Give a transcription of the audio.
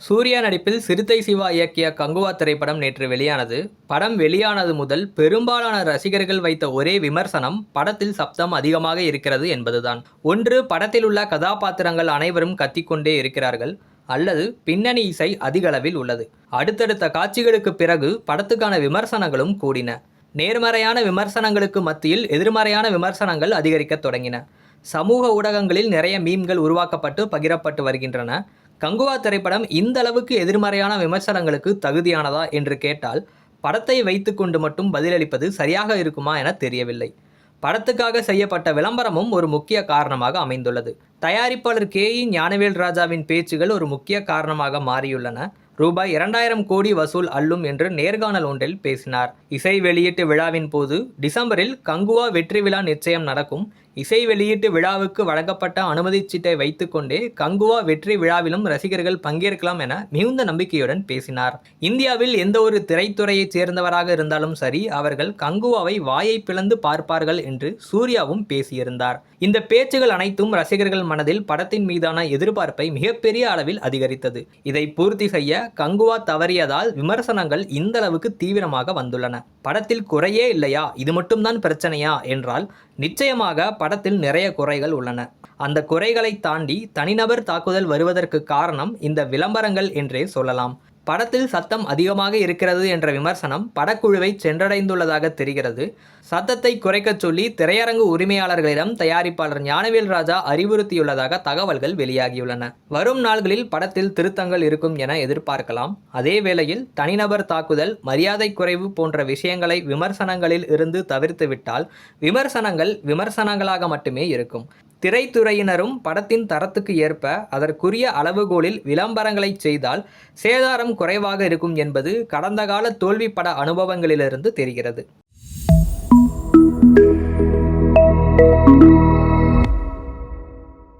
சூர்யா நடிப்பில் சிறுத்தை சிவா இயக்கிய கங்குவா திரைப்படம் நேற்று வெளியானது. படம் வெளியானது முதல் பெரும்பாலான ரசிகர்கள் வைத்த ஒரே விமர்சனம் படத்தில் சப்தம் அதிகமாக இருக்கிறது என்பதுதான். ஒன்று படத்தில் உள்ள கதாபாத்திரங்கள் அனைவரும் கத்திக்கொண்டே இருக்கிறார்கள் அல்லது பின்னணி இசை அதிகளவில் உள்ளது. அடுத்தடுத்த காட்சிகளுக்கு பிறகு படத்துக்கான விமர்சனங்களும் கூடின. நேர்மறையான விமர்சனங்களுக்கு மத்தியில் எதிர்மறையான விமர்சனங்கள் அதிகரிக்கத் தொடங்கின. சமூக ஊடகங்களில் நிறைய மீம்கள் உருவாக்கப்பட்டு பகிரப்பட்டு வருகின்றன. கங்குவா திரைப்படம் இந்த அளவுக்கு எதிர்மறையான விமர்சனங்களுக்கு தகுதியானதா என்று கேட்டால் படத்தை வைத்துக்கொண்டு மட்டும் பதிலளிப்பது சரியாக இருக்குமா என தெரியவில்லை. படத்துக்காக செய்யப்பட்ட விளம்பரமும் ஒரு முக்கிய காரணமாக அமைந்துள்ளது. தயாரிப்பாளர் கே இ ஞானவேல் ராஜாவின் பேச்சுகள் ஒரு முக்கிய காரணமாக மாறியுள்ளன. ரூபாய் இரண்டாயிரம் கோடி வசூல் அள்ளும் என்று நேர்காணல் ஒன்றில் பேசினார். இசை வெளியீட்டு விழாவின் போது டிசம்பரில் கங்குவா வெற்றி விழா நிச்சயம் நடக்கும். இசை வெளியீட்டு விழாவுக்கு வழங்கப்பட்ட அனுமதிச்சீட்டை வைத்துக்கொண்டே கங்குவா வெற்றி விழாவிலும் ரசிகர்கள் பங்கேற்கலாம் என மிகுந்த நம்பிக்கையுடன் பேசினார். இந்தியாவில் எந்த ஒரு திரைத்துறையைச் சேர்ந்தவராக இருந்தாலும் சரி அவர்கள் கங்குவாவை வாயை பிளந்து பார்ப்பார்கள் என்று சூர்யாவும் பேசியிருந்தார். இந்த பேச்சுகள் அனைத்தும் ரசிகர்கள் மனதில் படத்தின் மீதான எதிர்பார்ப்பை மிகப்பெரிய அளவில் அதிகரித்தது. இதை பூர்த்தி செய்ய கங்குவா தவறியதால் விமர்சனங்கள் இந்த அளவுக்கு தீவிரமாக வந்துள்ளன. படத்தில் குறையே இல்லையா? இது மட்டும்தான் பிரச்சனையா? என்றால் நிச்சயமாக படத்தில் நிறைய குறைகள் உள்ளன. அந்த குறைகளை தாண்டி தனிநபர் தாக்குதல் வருவதற்கு காரணம் இந்த விளம்பரங்கள் என்றே சொல்லலாம். படத்தில் சத்தம் அதிகமாக இருக்கிறது என்ற விமர்சனம் படக்குழுவை சென்றடைந்துள்ளதாக தெரிகிறது. சத்தத்தை குறைக்கச் சொல்லி திரையரங்கு உரிமையாளர்களிடம் தயாரிப்பாளர் ஞானவேல் ராஜா அறிவுறுத்தியுள்ளதாக தகவல்கள் வெளியாகியுள்ளன. வரும் நாள்களில் படத்தில் திருத்தங்கள் இருக்கும் என எதிர்பார்க்கலாம். அதே வேளையில் தனிநபர் தாக்குதல் மரியாதை குறைவு போன்ற விஷயங்களை விமர்சனங்களில் இருந்து தவிர்த்துவிட்டால் விமர்சனங்கள் விமர்சனங்களாக மட்டுமே இருக்கும். திரைத்துறையினரும் படத்தின் தரத்துக்கு ஏற்ப அதற்குரிய அளவுகோலில் விளம்பரங்களை செய்தால் சேதாரம் குறைவாக இருக்கும் என்பது கடந்த கால தோல்வி பட அனுபவங்களிலிருந்து தெரிகிறது.